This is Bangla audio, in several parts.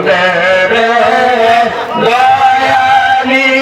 বন্দে দয়ালি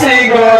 লইয়া সিংহাল্লাহ